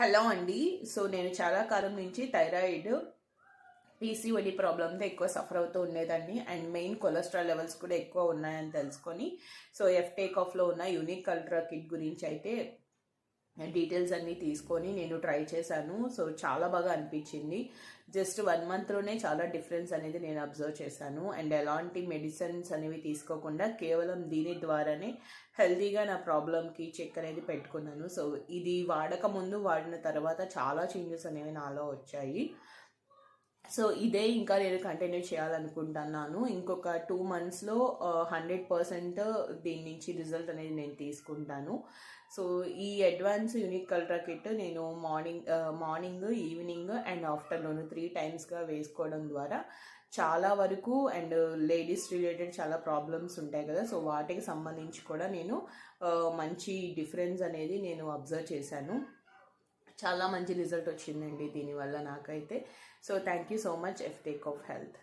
Hello అండి. So నేను చాలా కాలం నుంచి థైరాయిడ్ పీసీఓడి ప్రాబ్లంతో ఎక్కువ సఫర్ అవుతూ ఉండేదాన్ని. అండ్ మెయిన్ కొలెస్ట్రాల్ లెవెల్స్ కూడా ఎక్కువ ఉన్నాయని తెలుసుకొని సో ఎఫ్ టేక్ ఆఫ్లో ఉన్న యూనిక్ కల్ట్రా కిట్ గురించి అయితే డీటెయిల్స్ అన్నీ తీసుకొని నేను ట్రై చేశాను. సో చాలా బాగా అనిపించింది. జస్ట్ వన్ మంత్లోనే చాలా డిఫరెన్స్ అనేది నేను అబ్జర్వ్ చేశాను. అండ్ ఎలాంటి మెడిసిన్స్ అనేవి తీసుకోకుండా కేవలం దీని ద్వారానే హెల్తీగా నా ప్రాబ్లంకి చెక్ అనేది పెట్టుకున్నాను. సో ఇది వాడక ముందు వాడిన తర్వాత చాలా చేంజెస్ అనేవి నాలో వచ్చాయి. సో ఇదే ఇంకా నేను కంటిన్యూ చేయాలనుకుంటున్నాను. ఇంకొక టూ మంత్స్లో హండ్రెడ్ పర్సెంట్ దీని నుంచి రిజల్ట్ అనేది నేను తీసుకుంటాను. సో ఈ అడ్వాన్స్ యూనిక్ కలరా కిట్ నేను morning morning evening and afternoon three టైమ్స్గా వేసుకోవడం ద్వారా చాలా వరకు అండ్ లేడీస్ రిలేటెడ్ చాలా ప్రాబ్లమ్స్ ఉంటాయి కదా. సో వాటికి సంబంధించి కూడా నేను మంచి డిఫరెన్స్ అనేది నేను అబ్జర్వ్ చేశాను. చాలా మంచి రిజల్ట్ వచ్చిందండి దీనివల్ల నాకైతే. So thank you so much F take of health